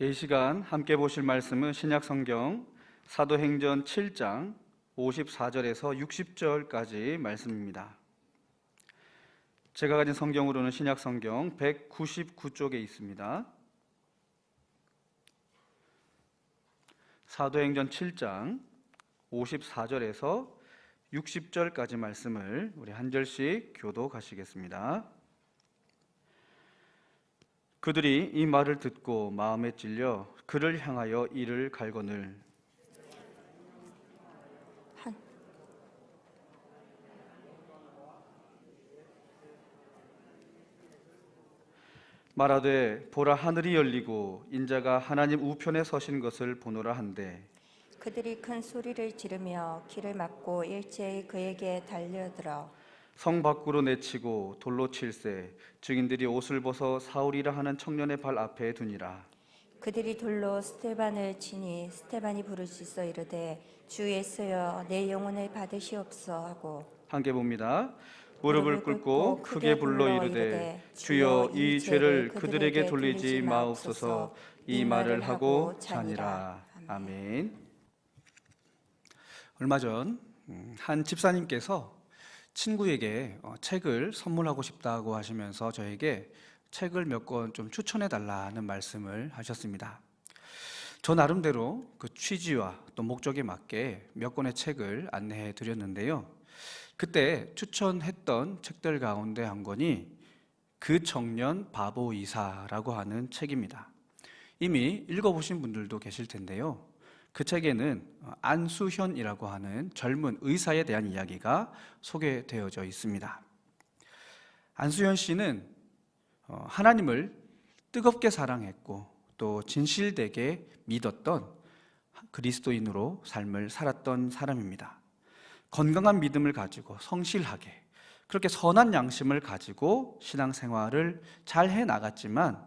이 시간 함께 보실 말씀은 신약 성경 사도행전 7장 54절에서 60절까지 말씀입니다. 제가 가진 성경으로는 신약 성경 199쪽에 있습니다. 사도행전 7장 54절에서 60절까지 말씀을 우리 한 절씩 교독하시겠습니다. 그들이 이 말을 듣고 마음에 찔려 그를 향하여 이를 갈거늘. 한. 말하되 보라 하늘이 열리고 인자가 하나님 우편에 서신 것을 보노라 한데 그들이 큰 소리를 지르며 길을 막고 일제히 그에게 달려들어 성 밖으로 내치고 돌로 칠세 증인들이 옷을 벗어 사울이라 하는 청년의 발 앞에 두니라. 그들이 돌로 스테반을 치니 스테반이 부르짖어 이르되 주 예수여 내 영혼을 받으시옵소 하고 함께 봅니다. 무릎을 꿇고 크게 불러 이르되 주여 이 죄를 그들에게 돌리지 마옵소서. 이 말을 하고 자니라. 아멘. 얼마 전 한 집사님께서 친구에게 어, 책을 선물하고 싶다고 하시면서 저에게 책을 몇 권 좀 추천해 달라는 말씀을 하셨습니다. 저 나름대로 그 취지와 또 목적에 맞게 몇 권의 책을 안내해 드렸는데요. 그때 추천했던 책들 가운데 한 권이 그 청년 바보 이사라고 하는 책입니다. 이미 읽어보신 분들도 계실 텐데요. 그 책에는 안수현이라고 하는 젊은 의사에 대한 이야기가 소개되어져 있습니다. 안수현 씨는 어, 하나님을 뜨겁게 사랑했고 또 진실되게 믿었던 그리스도인으로 삶을 살았던 사람입니다. 건강한 믿음을 가지고 성실하게 그렇게 선한 양심을 가지고 신앙생활을 잘 해 나갔지만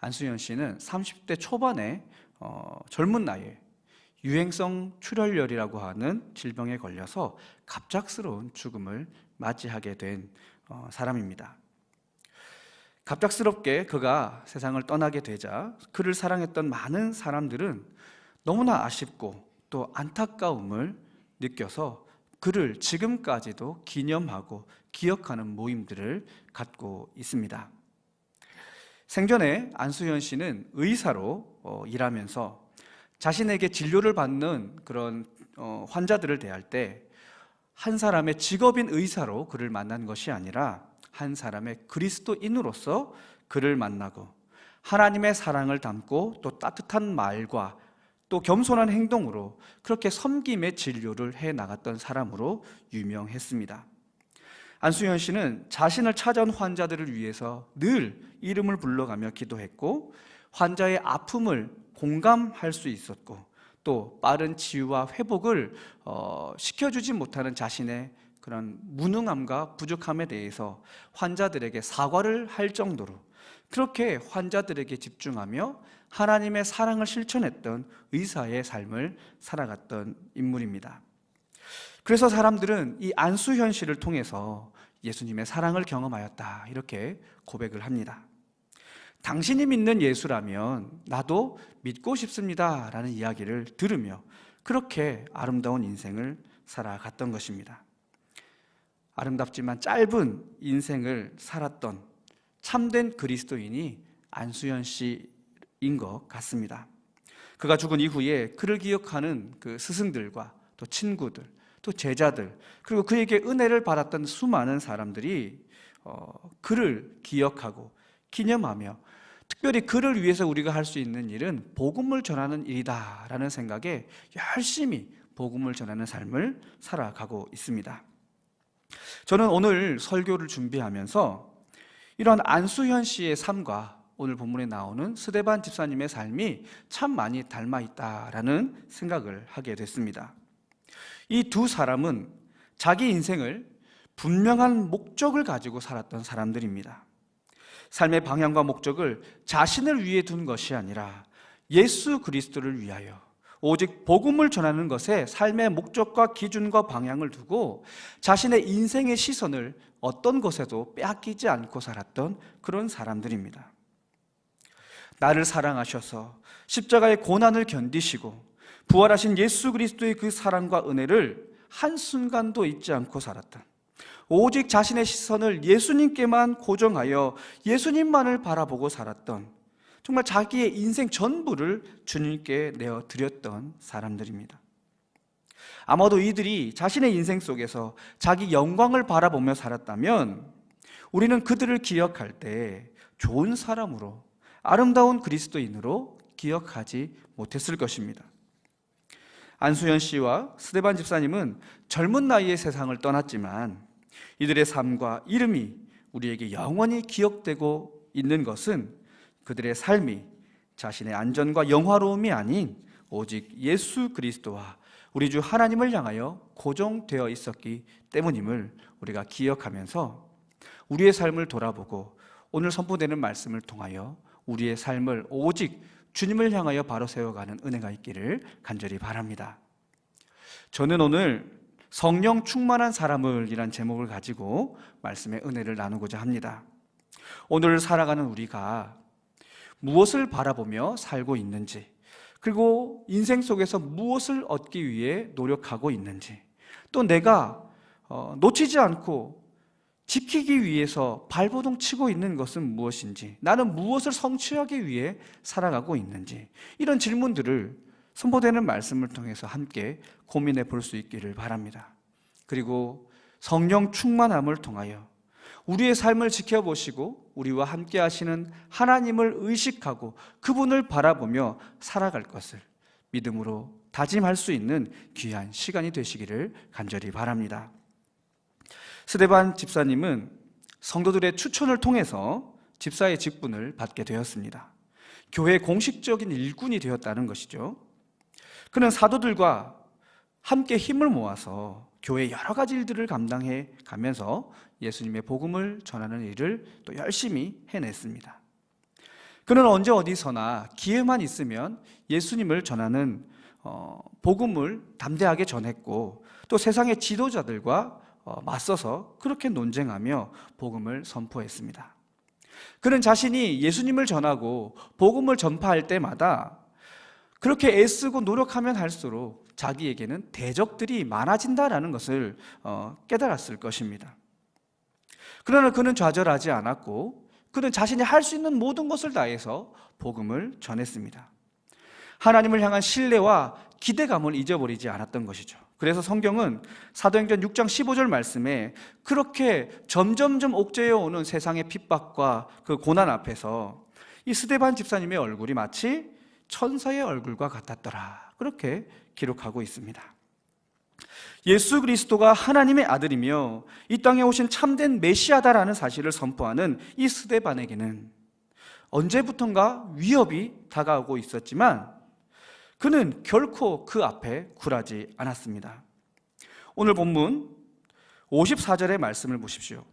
안수현 씨는 30대 초반에 어, 젊은 나이에 유행성 출혈열이라고 하는 질병에 걸려서 갑작스러운 죽음을 맞이하게 된 어, 사람입니다. 갑작스럽게 그가 세상을 떠나게 되자 그를 사랑했던 많은 사람들은 너무나 아쉽고 또 안타까움을 느껴서 그를 지금까지도 기념하고 기억하는 모임들을 갖고 있습니다. 생전에 안수현 씨는 의사로 어, 일하면서 자신에게 진료를 받는 그런 어, 환자들을 대할 때 한 사람의 직업인 의사로 그를 만난 것이 아니라 한 사람의 그리스도인으로서 그를 만나고 하나님의 사랑을 담고 또 따뜻한 말과 또 겸손한 행동으로 그렇게 섬김의 진료를 해 나갔던 사람으로 유명했습니다. 안수현 씨는 자신을 찾아온 환자들을 위해서 늘 이름을 불러가며 기도했고 환자의 아픔을 공감할 수 있었고 또 빠른 치유와 회복을 어, 시켜주지 못하는 자신의 그런 무능함과 부족함에 대해서 환자들에게 사과를 할 정도로 그렇게 환자들에게 집중하며 하나님의 사랑을 실천했던 의사의 삶을 살아갔던 인물입니다. 그래서 사람들은 이 안수현 씨를 통해서 예수님의 사랑을 경험하였다. 이렇게 고백을 합니다. 당신이 믿는 예수라면 나도 믿고 싶습니다. 라는 이야기를 들으며 그렇게 아름다운 인생을 살아갔던 것입니다. 아름답지만 짧은 인생을 살았던 참된 그리스도인이 안수현 씨인 것 같습니다. 그가 죽은 이후에 그를 기억하는 그 스승들과 또 친구들, 또 제자들, 그리고 그에게 은혜를 받았던 수많은 사람들이 어, 그를 기억하고 기념하며 특별히 그를 위해서 우리가 할 수 있는 일은 복음을 전하는 일이다라는 생각에 열심히 복음을 전하는 삶을 살아가고 있습니다. 저는 오늘 설교를 준비하면서 이런 안수현 씨의 삶과 오늘 본문에 나오는 스데반 집사님의 삶이 참 많이 닮아 있다라는 생각을 하게 됐습니다. 이 두 사람은 자기 인생을 분명한 목적을 가지고 살았던 사람들입니다. 삶의 방향과 목적을 자신을 위해 둔 것이 아니라 예수 그리스도를 위하여 오직 복음을 전하는 것에 삶의 목적과 기준과 방향을 두고 자신의 인생의 시선을 어떤 것에도 빼앗기지 않고 살았던 그런 사람들입니다. 나를 사랑하셔서 십자가의 고난을 견디시고 부활하신 예수 그리스도의 그 사랑과 은혜를 한순간도 잊지 않고 살았던 오직 자신의 시선을 예수님께만 고정하여 예수님만을 바라보고 살았던 정말 자기의 인생 전부를 주님께 내어 드렸던 사람들입니다. 아마도 이들이 자신의 인생 속에서 자기 영광을 바라보며 살았다면 우리는 그들을 기억할 때 좋은 사람으로 아름다운 그리스도인으로 기억하지 못했을 것입니다. 안수현 씨와 스데반 집사님은 젊은 나이에 세상을 떠났지만 이들의 삶과 이름이 우리에게 영원히 기억되고 있는 것은 그들의 삶이 자신의 안전과 영화로움이 아닌 오직 예수 그리스도와 우리 주 하나님을 향하여 고정되어 있었기 때문임을 우리가 기억하면서 우리의 삶을 돌아보고 오늘 선포되는 말씀을 통하여 우리의 삶을 오직 주님을 향하여 바로 세워가는 은혜가 있기를 간절히 바랍니다. 저는 오늘 성령 충만한 사람을 이란 제목을 가지고 말씀의 은혜를 나누고자 합니다. 오늘 살아가는 우리가 무엇을 바라보며 살고 있는지, 그리고 인생 속에서 무엇을 얻기 위해 노력하고 있는지, 또 내가 어, 놓치지 않고 지키기 위해서 발버둥 치고 있는 것은 무엇인지, 나는 무엇을 성취하기 위해 살아가고 있는지, 이런 질문들을 선포되는 말씀을 통해서 함께 고민해 볼 수 있기를 바랍니다. 그리고 성령 충만함을 통하여 우리의 삶을 지켜보시고 우리와 함께 하시는 하나님을 의식하고 그분을 바라보며 살아갈 것을 믿음으로 다짐할 수 있는 귀한 시간이 되시기를 간절히 바랍니다. 스데반 집사님은 성도들의 추천을 통해서 집사의 직분을 받게 되었습니다. 교회 공식적인 일꾼이 되었다는 것이죠. 그는 사도들과 함께 힘을 모아서 교회 여러 가지 일들을 감당해 가면서 예수님의 복음을 전하는 일을 또 열심히 해냈습니다. 그는 언제 어디서나 기회만 있으면 예수님을 전하는 어, 복음을 담대하게 전했고 또 세상의 지도자들과 어, 맞서서 그렇게 논쟁하며 복음을 선포했습니다. 그는 자신이 예수님을 전하고 복음을 전파할 때마다 그렇게 애쓰고 노력하면 할수록 자기에게는 대적들이 많아진다라는 것을 어, 깨달았을 것입니다. 그러나 그는 좌절하지 않았고 그는 자신이 할 수 있는 모든 것을 다해서 복음을 전했습니다. 하나님을 향한 신뢰와 기대감을 잊어버리지 않았던 것이죠. 그래서 성경은 사도행전 6장 15절 말씀에 그렇게 점점점 옥죄어 오는 세상의 핍박과 그 고난 앞에서 이 스데반 집사님의 얼굴이 마치 천사의 얼굴과 같았더라. 그렇게 기록하고 있습니다. 예수 그리스도가 하나님의 아들이며 이 땅에 오신 참된 메시아다라는 사실을 선포하는 이 스데반에게는 언제부턴가 위협이 다가오고 있었지만 그는 결코 그 앞에 굴하지 않았습니다. 오늘 본문 54절의 말씀을 보십시오.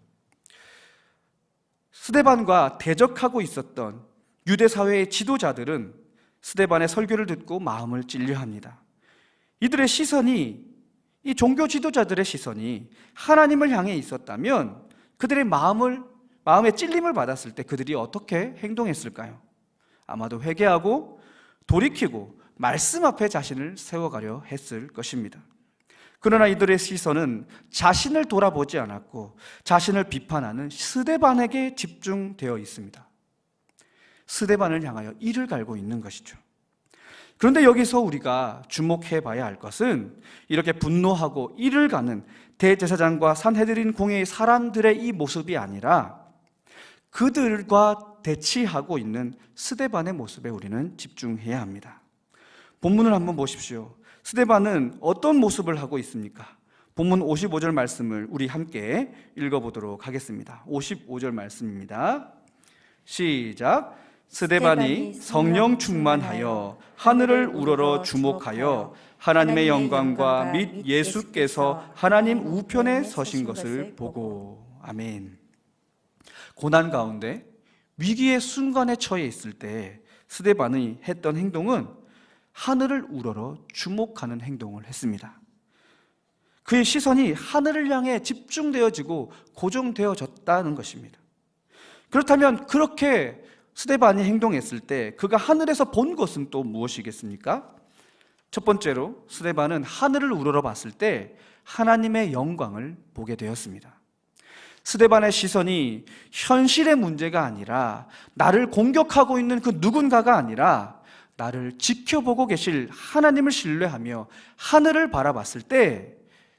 스데반과 대적하고 있었던 유대 사회의 지도자들은 스데반의 설교를 듣고 마음을 찔려합니다. 이들의 시선이 이 종교 지도자들의 시선이 하나님을 향해 있었다면 그들의 마음을 마음의 찔림을 받았을 때 그들이 어떻게 행동했을까요? 아마도 회개하고 돌이키고 말씀 앞에 자신을 세워가려 했을 것입니다. 그러나 이들의 시선은 자신을 돌아보지 않았고 자신을 비판하는 스데반에게 집중되어 있습니다. 스데반을 향하여 이를 갈고 있는 것이죠. 그런데 여기서 우리가 주목해 봐야 할 것은 이렇게 분노하고 이를 가는 대제사장과 산헤드린 공회의 사람들의 이 모습이 아니라 그들과 대치하고 있는 스데반의 모습에 우리는 집중해야 합니다. 본문을 한번 보십시오. 스데반은 어떤 모습을 하고 있습니까? 본문 55절 말씀을 우리 함께 읽어보도록 하겠습니다. 55절 말씀입니다. 시작. 스데반이 성령 충만하여 하늘을 우러러 주목하여 하나님의 영광과 및 예수께서 하나님 우편에 서신 것을 보고 아멘. 고난 가운데 위기의 순간에 처해 있을 때 스데반이 했던 행동은 하늘을 우러러 주목하는 행동을 했습니다. 그의 시선이 하늘을 향해 집중되어지고 고정되어졌다는 것입니다. 그렇다면 그렇게 스데반이 행동했을 때 그가 하늘에서 본 것은 또 무엇이겠습니까? 첫 번째로 스데반은 하늘을 우러러 봤을 때 하나님의 영광을 보게 되었습니다. 스데반의 시선이 현실의 문제가 아니라 나를 공격하고 있는 그 누군가가 아니라 나를 지켜보고 계실 하나님을 신뢰하며 하늘을 바라봤을 때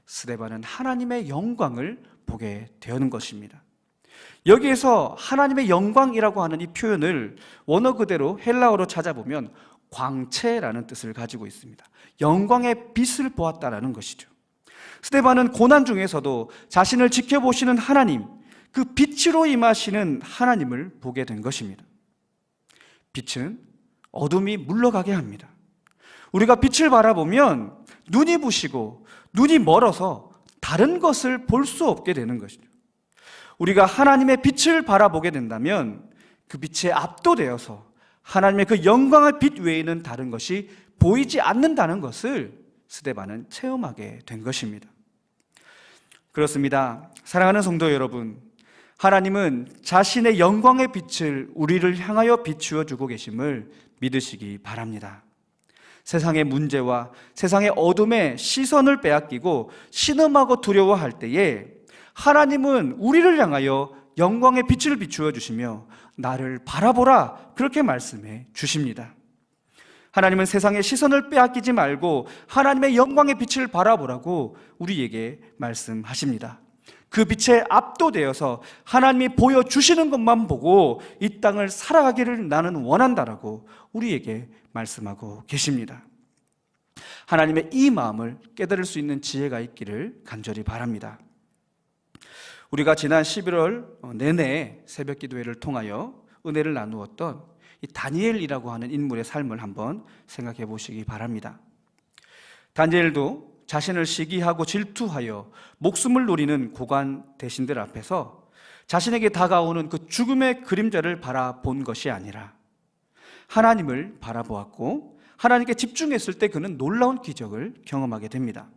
스데반은 하나님의 영광을 보게 되는 것입니다. 여기에서 하나님의 영광이라고 하는 이 표현을 원어 그대로 헬라어로 찾아보면 광채라는 뜻을 가지고 있습니다. 영광의 빛을 보았다라는 것이죠. 스테반은 고난 중에서도 자신을 지켜보시는 하나님, 그 빛으로 임하시는 하나님을 보게 된 것입니다. 빛은 어둠이 물러가게 합니다. 우리가 빛을 바라보면 눈이 부시고 눈이 멀어서 다른 것을 볼 수 없게 되는 것이죠. 우리가 하나님의 빛을 바라보게 된다면 그 빛에 압도되어서 하나님의 그 영광의 빛 외에는 다른 것이 보이지 않는다는 것을 스데반은 체험하게 된 것입니다. 그렇습니다. 사랑하는 성도 여러분, 하나님은 자신의 영광의 빛을 우리를 향하여 비추어 주고 계심을 믿으시기 바랍니다. 세상의 문제와 세상의 어둠에 시선을 빼앗기고 신음하고 두려워할 때에 하나님은 우리를 향하여 영광의 빛을 비추어 주시며 나를 바라보라 그렇게 말씀해 주십니다. 하나님은 세상의 시선을 빼앗기지 말고 하나님의 영광의 빛을 바라보라고 우리에게 말씀하십니다. 그 빛에 압도되어서 하나님이 보여주시는 것만 보고 이 땅을 살아가기를 나는 원한다라고 우리에게 말씀하고 계십니다. 하나님의 이 마음을 깨달을 수 있는 지혜가 있기를 간절히 바랍니다. 우리가 지난 11월 내내 새벽 기도회를 통하여 은혜를 나누었던 이 다니엘이라고 하는 인물의 삶을 한번 생각해 보시기 바랍니다. 다니엘도 자신을 시기하고 질투하여 목숨을 노리는 고관 대신들 앞에서 자신에게 다가오는 그 죽음의 그림자를 바라본 것이 아니라 하나님을 바라보았고 하나님께 집중했을 때 그는 놀라운 기적을 경험하게 됩니다.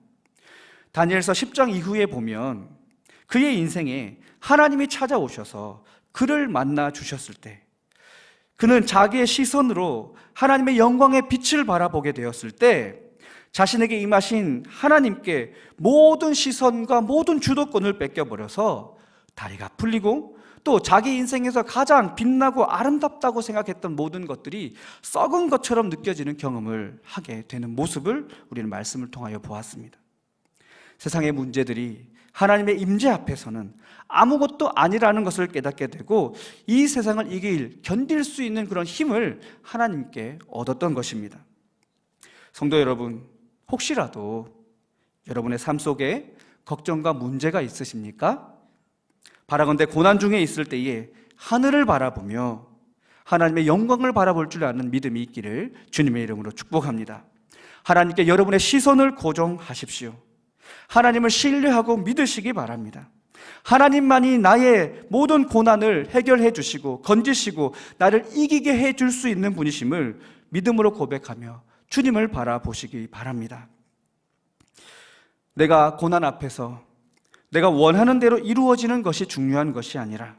다니엘서 10장 이후에 보면 그의 인생에 하나님이 찾아오셔서 그를 만나 주셨을 때 그는 자기의 시선으로 하나님의 영광의 빛을 바라보게 되었을 때 자신에게 임하신 하나님께 모든 시선과 모든 주도권을 뺏겨버려서 다리가 풀리고 또 자기 인생에서 가장 빛나고 아름답다고 생각했던 모든 것들이 썩은 것처럼 느껴지는 경험을 하게 되는 모습을 우리는 말씀을 통하여 보았습니다. 세상의 문제들이 하나님의 임재 앞에서는 아무것도 아니라는 것을 깨닫게 되고 이 세상을 이길 견딜 수 있는 그런 힘을 하나님께 얻었던 것입니다. 성도 여러분, 혹시라도 여러분의 삶 속에 걱정과 문제가 있으십니까? 바라건대 고난 중에 있을 때에 하늘을 바라보며 하나님의 영광을 바라볼 줄 아는 믿음이 있기를 주님의 이름으로 축복합니다. 하나님께 여러분의 시선을 고정하십시오. 하나님을 신뢰하고 믿으시기 바랍니다. 하나님만이 나의 모든 고난을 해결해 주시고 건지시고 나를 이기게 해 줄 수 있는 분이심을 믿음으로 고백하며 주님을 바라보시기 바랍니다. 내가 고난 앞에서 내가 원하는 대로 이루어지는 것이 중요한 것이 아니라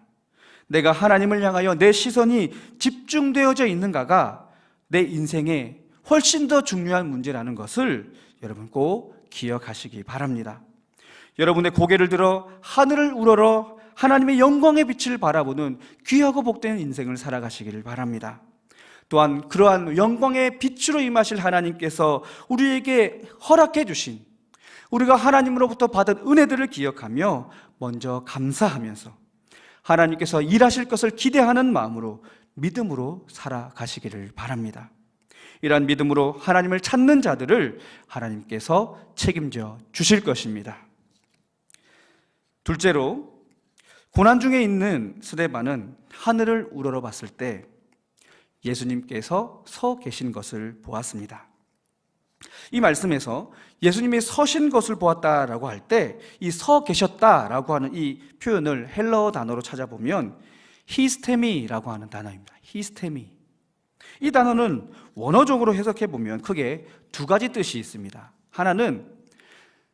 내가 하나님을 향하여 내 시선이 집중되어져 있는가가 내 인생에 훨씬 더 중요한 문제라는 것을 여러분 꼭 기억하시기 바랍니다. 여러분의 고개를 들어 하늘을 우러러 하나님의 영광의 빛을 바라보는 귀하고 복된 인생을 살아가시기를 바랍니다. 또한 그러한 영광의 빛으로 임하실 하나님께서 우리에게 허락해 주신 우리가 하나님으로부터 받은 은혜들을 기억하며 먼저 감사하면서 하나님께서 일하실 것을 기대하는 마음으로 믿음으로 살아가시기를 바랍니다. 이러한 믿음으로 하나님을 찾는 자들을 하나님께서 책임져 주실 것입니다. 둘째로 고난 중에 있는 스데반은 하늘을 우러러 봤을 때 예수님께서 서 계신 것을 보았습니다. 이 말씀에서 예수님이 서신 것을 보았다라고 할 때 이 서 계셨다라고 하는 이 표현을 헬러 단어로 찾아보면 히스테미라고 하는 단어입니다. 히스테미. 이 단어는 원어적으로 해석해 보면 크게 두 가지 뜻이 있습니다. 하나는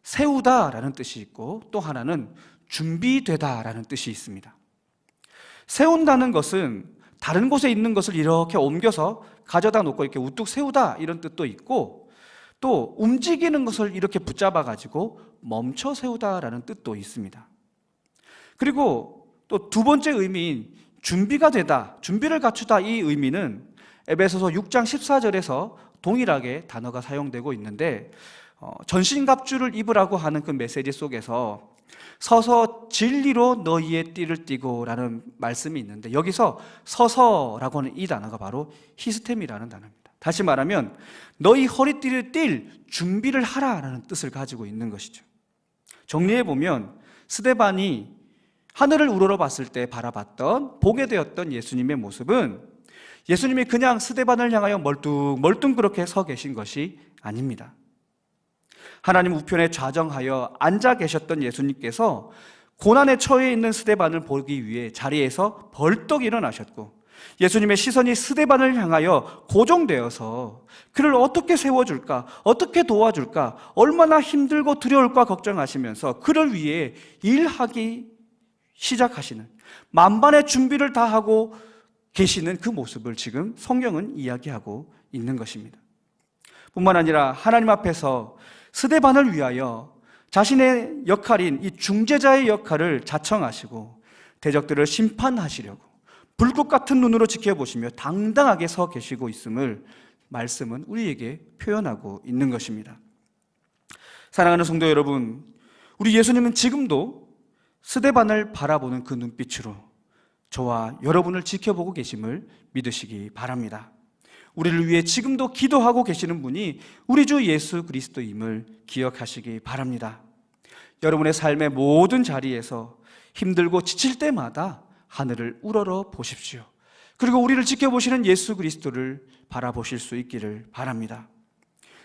세우다라는 뜻이 있고 또 하나는 준비되다라는 뜻이 있습니다. 세운다는 것은 다른 곳에 있는 것을 이렇게 옮겨서 가져다 놓고 이렇게 우뚝 세우다 이런 뜻도 있고 또 움직이는 것을 이렇게 붙잡아 가지고 멈춰 세우다라는 뜻도 있습니다. 그리고 또 두 번째 의미인 준비가 되다, 준비를 갖추다 이 의미는 에베소서 6장 14절에서 동일하게 단어가 사용되고 있는데 어, 전신갑주를 입으라고 하는 그 메시지 속에서 서서 진리로 너희의 띠를 띠고라는 말씀이 있는데 여기서 서서라고 하는 이 단어가 바로 히스템이라는 단어입니다. 다시 말하면 너희 허리띠를 띨 준비를 하라라는 뜻을 가지고 있는 것이죠. 정리해 보면 스데반이 하늘을 우러러 봤을 때 바라봤던 보게 되었던 예수님의 모습은 예수님이 그냥 스데반을 향하여 멀뚱 멀뚱 그렇게 서 계신 것이 아닙니다. 하나님 우편에 좌정하여 앉아 계셨던 예수님께서 고난에 처해 있는 스데반을 보기 위해 자리에서 벌떡 일어나셨고 예수님의 시선이 스데반을 향하여 고정되어서 그를 어떻게 세워줄까, 어떻게 도와줄까, 얼마나 힘들고 두려울까 걱정하시면서 그를 위해 일하기 시작하시는 만반의 준비를 다 하고 계시는 그 모습을 지금 성경은 이야기하고 있는 것입니다. 뿐만 아니라 하나님 앞에서 스데반을 위하여 자신의 역할인 이 중재자의 역할을 자청하시고 대적들을 심판하시려고 불꽃 같은 눈으로 지켜보시며 당당하게 서 계시고 있음을 말씀은 우리에게 표현하고 있는 것입니다. 사랑하는 성도 여러분, 우리 예수님은 지금도 스데반을 바라보는 그 눈빛으로 저와 여러분을 지켜보고 계심을 믿으시기 바랍니다. 우리를 위해 지금도 기도하고 계시는 분이 우리 주 예수 그리스도임을 기억하시기 바랍니다. 여러분의 삶의 모든 자리에서 힘들고 지칠 때마다 하늘을 우러러 보십시오. 그리고 우리를 지켜보시는 예수 그리스도를 바라보실 수 있기를 바랍니다.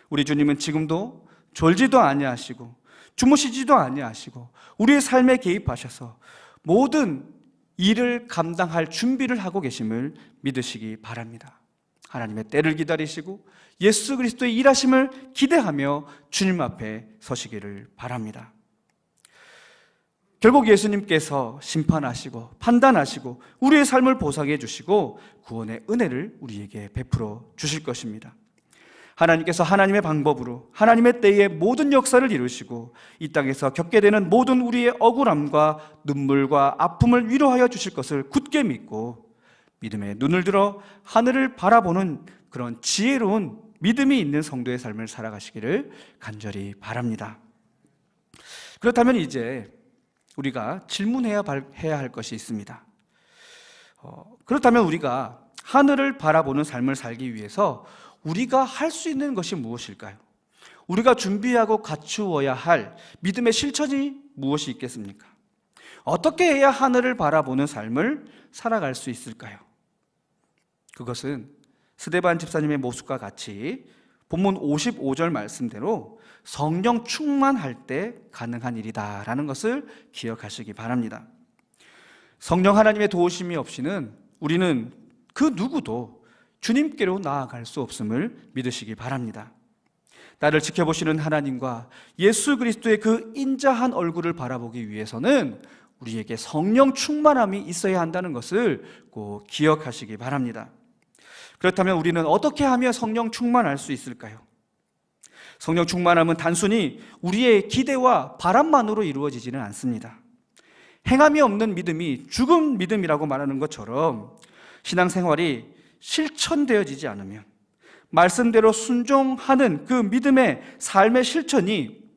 우리 주님은 지금도 졸지도 아니하시고 주무시지도 아니하시고 우리의 삶에 개입하셔서 모든 일을 감당할 준비를 하고 계심을 믿으시기 바랍니다. 하나님의 때를 기다리시고 예수 그리스도의 일하심을 기대하며 주님 앞에 서시기를 바랍니다. 결국 예수님께서 심판하시고 판단하시고 우리의 삶을 보상해 주시고 구원의 은혜를 우리에게 베풀어 주실 것입니다. 하나님께서 하나님의 방법으로 하나님의 때에 모든 역사를 이루시고 이 땅에서 겪게 되는 모든 우리의 억울함과 눈물과 아픔을 위로하여 주실 것을 굳게 믿고 믿음의 눈을 들어 하늘을 바라보는 그런 지혜로운 믿음이 있는 성도의 삶을 살아가시기를 간절히 바랍니다. 그렇다면 이제 우리가 질문해야 할 것이 있습니다. 어, 그렇다면 우리가 하늘을 바라보는 삶을 살기 위해서 우리가 할 수 있는 것이 무엇일까요? 우리가 준비하고 갖추어야 할 믿음의 실천이 무엇이 있겠습니까? 어떻게 해야 하늘을 바라보는 삶을 살아갈 수 있을까요? 그것은 스데반 집사님의 모습과 같이 본문 55절 말씀대로 성령 충만할 때 가능한 일이다라는 것을 기억하시기 바랍니다. 성령 하나님의 도우심이 없이는 우리는 그 누구도 주님께로 나아갈 수 없음을 믿으시기 바랍니다. 나를 지켜보시는 하나님과 예수 그리스도의 그 인자한 얼굴을 바라보기 위해서는 우리에게 성령 충만함이 있어야 한다는 것을 꼭 기억하시기 바랍니다. 그렇다면 우리는 어떻게 하며 성령 충만할 수 있을까요? 성령 충만함은 단순히 우리의 기대와 바람만으로 이루어지지는 않습니다. 행함이 없는 믿음이 죽은 믿음이라고 말하는 것처럼 신앙생활이 실천되어지지 않으면 말씀대로 순종하는 그 믿음의 삶의 실천이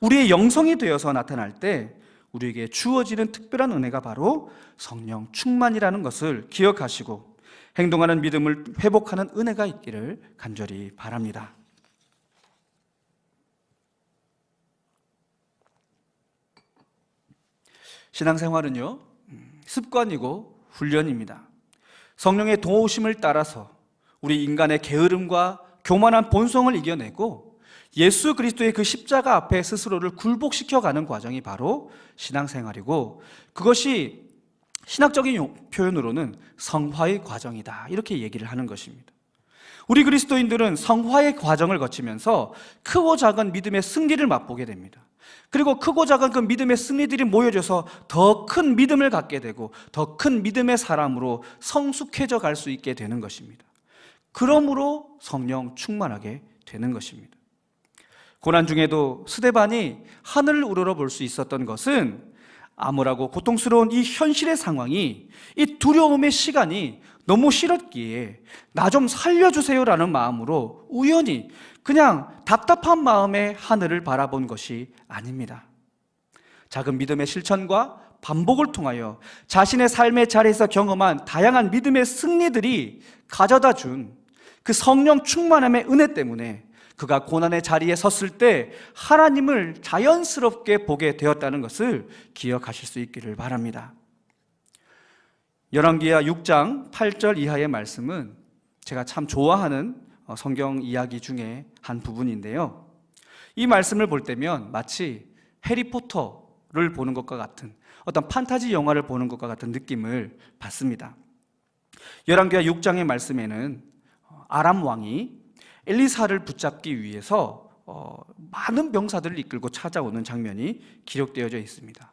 우리의 영성이 되어서 나타날 때 우리에게 주어지는 특별한 은혜가 바로 성령 충만이라는 것을 기억하시고 행동하는 믿음을 회복하는 은혜가 있기를 간절히 바랍니다. 신앙생활은요, 음, 습관이고 훈련입니다. 성령의 도우심을 따라서 우리 인간의 게으름과 교만한 본성을 이겨내고 예수 그리스도의 그 십자가 앞에 스스로를 굴복시켜 가는 과정이 바로 신앙생활이고 그것이 신학적인 용- 표현으로는 성화의 과정이다. 이렇게 얘기를 하는 것입니다. 우리 그리스도인들은 성화의 과정을 거치면서 크고 작은 믿음의 승리를 맛보게 됩니다. 그리고 크고 작은 그 믿음의 승리들이 모여져서 더 큰 믿음을 갖게 되고 더 큰 믿음의 사람으로 성숙해져 갈 수 있게 되는 것입니다. 그러므로 성령 충만하게 되는 것입니다. 고난 중에도 스데반이 하늘을 우러러 볼 수 있었던 것은 암울하고 고통스러운 이 현실의 상황이 이 두려움의 시간이 너무 싫었기에 나 좀 살려주세요라는 마음으로 우연히 그냥 답답한 마음에 하늘을 바라본 것이 아닙니다. 작은 믿음의 실천과 반복을 통하여 자신의 삶의 자리에서 경험한 다양한 믿음의 승리들이 가져다 준 그 성령 충만함의 은혜 때문에 그가 고난의 자리에 섰을 때 하나님을 자연스럽게 보게 되었다는 것을 기억하실 수 있기를 바랍니다. 열왕기하 6장 8절 이하의 말씀은 제가 참 좋아하는 어, 성경 이야기 중에 한 부분인데요. 이 말씀을 볼 때면 마치 해리포터를 보는 것과 같은 어떤 판타지 영화를 보는 것과 같은 느낌을 받습니다. 열왕기하 6장의 말씀에는 어, 아람 왕이 엘리사를 붙잡기 위해서 어, 많은 병사들을 이끌고 찾아오는 장면이 기록되어져 있습니다.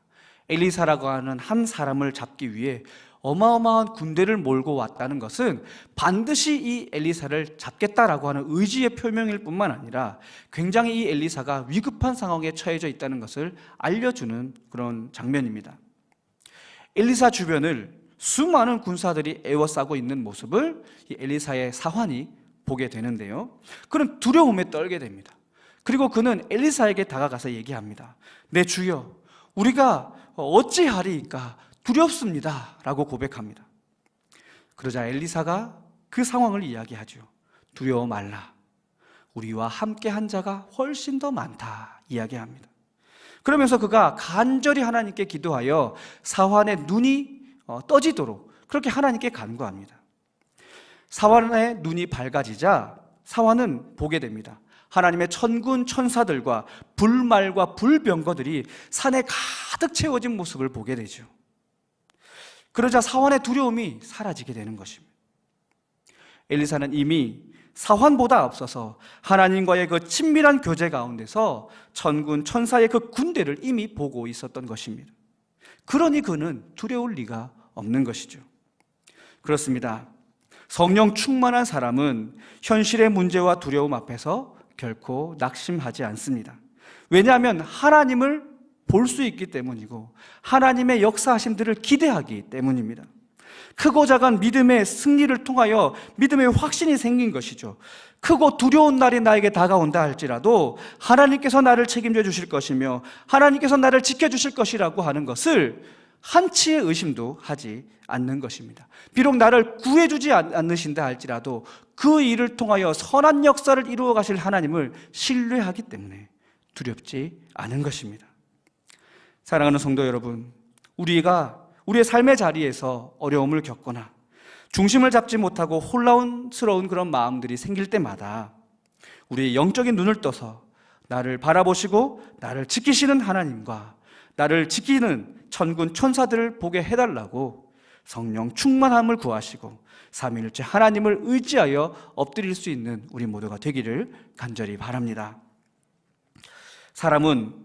엘리사라고 하는 한 사람을 잡기 위해 어마어마한 군대를 몰고 왔다는 것은 반드시 이 엘리사를 잡겠다라고 하는 의지의 표명일 뿐만 아니라 굉장히 이 엘리사가 위급한 상황에 처해져 있다는 것을 알려주는 그런 장면입니다. 엘리사 주변을 수많은 군사들이 에워싸고 있는 모습을 이 엘리사의 사환이 보게 되는데요. 그는 두려움에 떨게 됩니다. 그리고 그는 엘리사에게 다가가서 얘기합니다. 내 주여, 우리가 어찌하리이까 두렵습니다. 라고 고백합니다. 그러자 엘리사가 그 상황을 이야기하죠. 두려워 말라. 우리와 함께 한 자가 훨씬 더 많다. 이야기합니다. 그러면서 그가 간절히 하나님께 기도하여 사환의 눈이 어, 떠지도록 그렇게 하나님께 간구합니다. 사환의 눈이 밝아지자 사환은 보게 됩니다. 하나님의 천군 천사들과 불말과 불병거들이 산에 가득 채워진 모습을 보게 되죠. 그러자 사환의 두려움이 사라지게 되는 것입니다. 엘리사는 이미 사환보다 앞서서 하나님과의 그 친밀한 교제 가운데서 천군 천사의 그 군대를 이미 보고 있었던 것입니다. 그러니 그는 두려울 리가 없는 것이죠. 그렇습니다. 성령 충만한 사람은 현실의 문제와 두려움 앞에서 결코 낙심하지 않습니다. 왜냐하면 하나님을 볼 수 있기 때문이고 하나님의 역사하심들을 기대하기 때문입니다. 크고 작은 믿음의 승리를 통하여 믿음의 확신이 생긴 것이죠. 크고 두려운 날이 나에게 다가온다 할지라도 하나님께서 나를 책임져 주실 것이며 하나님께서 나를 지켜 주실 것이라고 하는 것을 한치의 의심도 하지 않는 것입니다. 비록 나를 구해주지 않으신다 할지라도 그 일을 통하여 선한 역사를 이루어 가실 하나님을 신뢰하기 때문에 두렵지 않은 것입니다. 사랑하는 성도 여러분, 우리가 우리의 삶의 자리에서 어려움을 겪거나 중심을 잡지 못하고 혼란스러운 그런 마음들이 생길 때마다 우리의 영적인 눈을 떠서 나를 바라보시고 나를 지키시는 하나님과 나를 지키는 천군 천사들을 보게 해달라고 성령 충만함을 구하시고 삼위일체 하나님을 의지하여 엎드릴 수 있는 우리 모두가 되기를 간절히 바랍니다. 사람은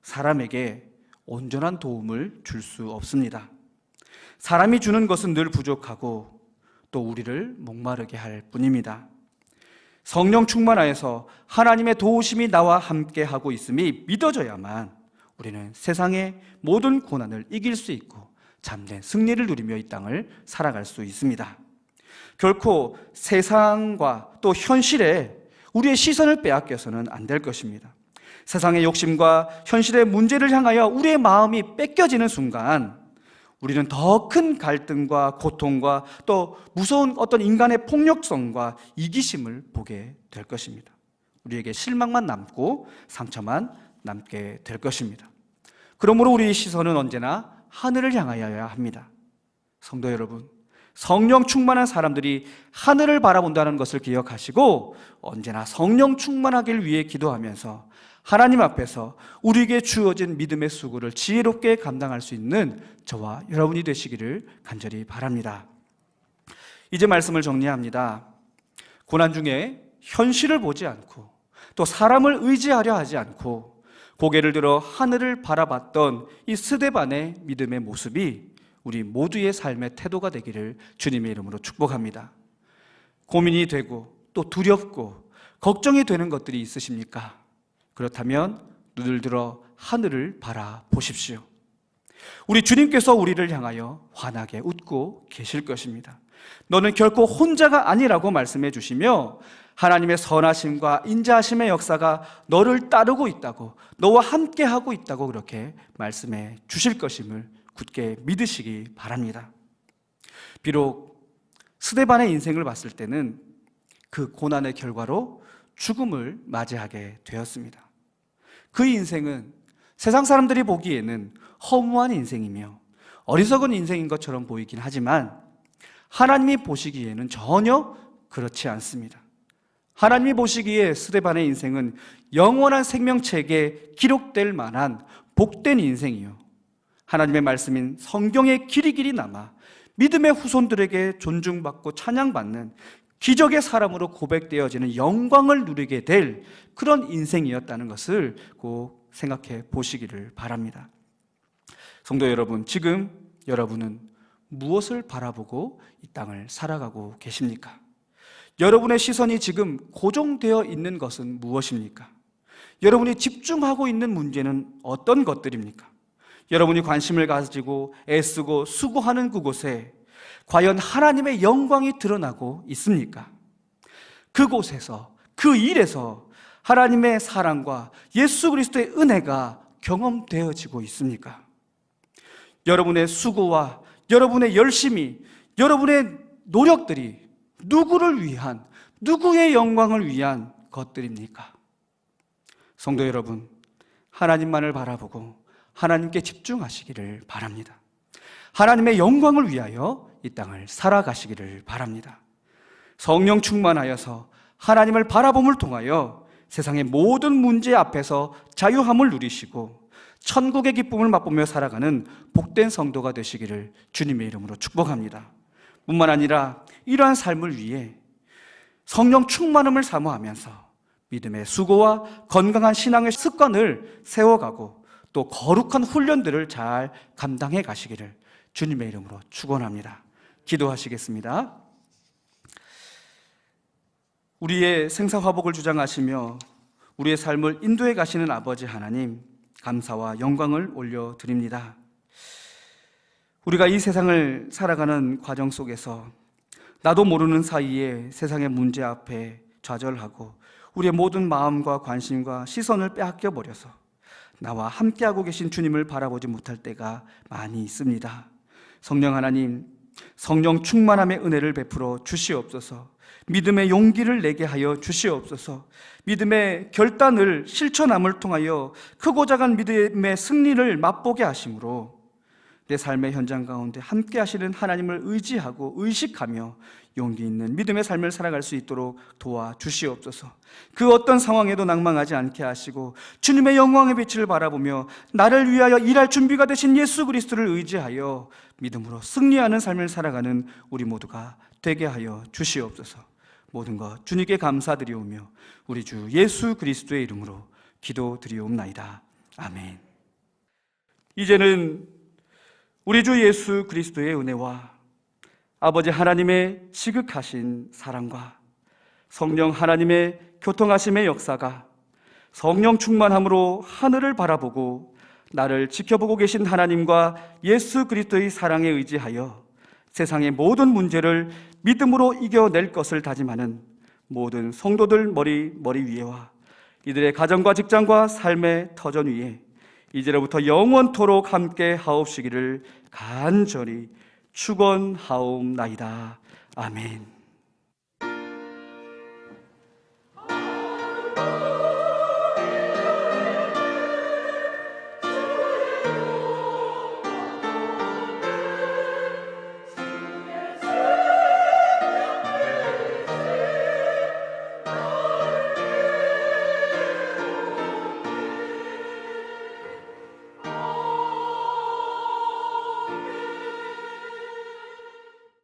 사람에게 온전한 도움을 줄 수 없습니다. 사람이 주는 것은 늘 부족하고 또 우리를 목마르게 할 뿐입니다. 성령 충만하여서 하나님의 도우심이 나와 함께 하고 있음이 믿어져야만 우리는 세상의 모든 고난을 이길 수 있고 참된 승리를 누리며 이 땅을 살아갈 수 있습니다. 결코 세상과 또 현실에 우리의 시선을 빼앗겨서는 안 될 것입니다. 세상의 욕심과 현실의 문제를 향하여 우리의 마음이 뺏겨지는 순간 우리는 더 큰 갈등과 고통과 또 무서운 어떤 인간의 폭력성과 이기심을 보게 될 것입니다. 우리에게 실망만 남고 상처만 남게 될 것입니다. 그러므로 우리의 시선은 언제나 하늘을 향하여야 합니다. 성도 여러분, 성령 충만한 사람들이 하늘을 바라본다는 것을 기억하시고 언제나 성령 충만하길 위해 기도하면서 하나님 앞에서 우리에게 주어진 믿음의 수고를 지혜롭게 감당할 수 있는 저와 여러분이 되시기를 간절히 바랍니다. 이제 말씀을 정리합니다. 고난 중에 현실을 보지 않고 또 사람을 의지하려 하지 않고 고개를 들어 하늘을 바라봤던 이 스데반의 믿음의 모습이 우리 모두의 삶의 태도가 되기를 주님의 이름으로 축복합니다. 고민이 되고 또 두렵고 걱정이 되는 것들이 있으십니까? 그렇다면 눈을 들어 하늘을 바라보십시오. 우리 주님께서 우리를 향하여 환하게 웃고 계실 것입니다. 너는 결코 혼자가 아니라고 말씀해 주시며 하나님의 선하심과 인자하심의 역사가 너를 따르고 있다고 너와 함께 하고 있다고 그렇게 말씀해 주실 것임을 굳게 믿으시기 바랍니다. 비록 스데반의 인생을 봤을 때는 그 고난의 결과로 죽음을 맞이하게 되었습니다. 그 인생은 세상 사람들이 보기에는 허무한 인생이며 어리석은 인생인 것처럼 보이긴 하지만 하나님이 보시기에는 전혀 그렇지 않습니다. 하나님이 보시기에 스데반의 인생은 영원한 생명책에 기록될 만한 복된 인생이요. 하나님의 말씀인 성경의 길이 길이 남아 믿음의 후손들에게 존중받고 찬양받는 기적의 사람으로 고백되어지는 영광을 누리게 될 그런 인생이었다는 것을 꼭 생각해 보시기를 바랍니다. 성도 여러분, 지금 여러분은 무엇을 바라보고 이 땅을 살아가고 계십니까? 여러분의 시선이 지금 고정되어 있는 것은 무엇입니까? 여러분이 집중하고 있는 문제는 어떤 것들입니까? 여러분이 관심을 가지고 애쓰고 수고하는 그곳에 과연 하나님의 영광이 드러나고 있습니까? 그곳에서, 그 일에서 하나님의 사랑과 예수 그리스도의 은혜가 경험되어지고 있습니까? 여러분의 수고와 여러분의 열심이, 여러분의 노력들이 누구를 위한, 누구의 영광을 위한 것들입니까? 성도 여러분, 하나님만을 바라보고 하나님께 집중하시기를 바랍니다. 하나님의 영광을 위하여 이 땅을 살아가시기를 바랍니다. 성령 충만하여서 하나님을 바라봄을 통하여 세상의 모든 문제 앞에서 자유함을 누리시고 천국의 기쁨을 맛보며 살아가는 복된 성도가 되시기를 주님의 이름으로 축복합니다. 뿐만 아니라 이러한 삶을 위해 성령 충만함을 사모하면서 믿음의 수고와 건강한 신앙의 습관을 세워가고 또 거룩한 훈련들을 잘 감당해 가시기를 주님의 이름으로 축원합니다. 기도하시겠습니다. 우리의 생사화복을 주장하시며 우리의 삶을 인도해 가시는 아버지 하나님 감사와 영광을 올려 드립니다. 우리가 이 세상을 살아가는 과정 속에서 나도 모르는 사이에 세상의 문제 앞에 좌절하고 우리의 모든 마음과 관심과 시선을 빼앗겨 버려서 나와 함께하고 계신 주님을 바라보지 못할 때가 많이 있습니다. 성령 하나님, 성령 충만함의 은혜를 베풀어 주시옵소서. 믿음의 용기를 내게 하여 주시옵소서. 믿음의 결단을 실천함을 통하여 크고 작은 믿음의 승리를 맛보게 하심으로 내 삶의 현장 가운데 함께 하시는 하나님을 의지하고 의식하며 용기 있는 믿음의 삶을 살아갈 수 있도록 도와 주시옵소서. 그 어떤 상황에도 낭망하지 않게 하시고 주님의 영광의 빛을 바라보며 나를 위하여 일할 준비가 되신 예수 그리스도를 의지하여 믿음으로 승리하는 삶을 살아가는 우리 모두가 되게 하여 주시옵소서. 모든 것 주님께 감사드리오며 우리 주 예수 그리스도의 이름으로 기도드리옵나이다. 아멘. 이제는 우리 주 예수 그리스도의 은혜와 아버지 하나님의 시극하신 사랑과 성령 하나님의 교통하심의 역사가 성령 충만함으로 하늘을 바라보고 나를 지켜보고 계신 하나님과 예수 그리스도의 사랑에 의지하여 세상의 모든 문제를 믿음으로 이겨낼 것을 다짐하는 모든 성도들 머리 머리 위에와 이들의 가정과 직장과 삶의 터전 위에 이제로부터 영원토록 함께 하옵시기를 간절히 축원하옵나이다. 아멘.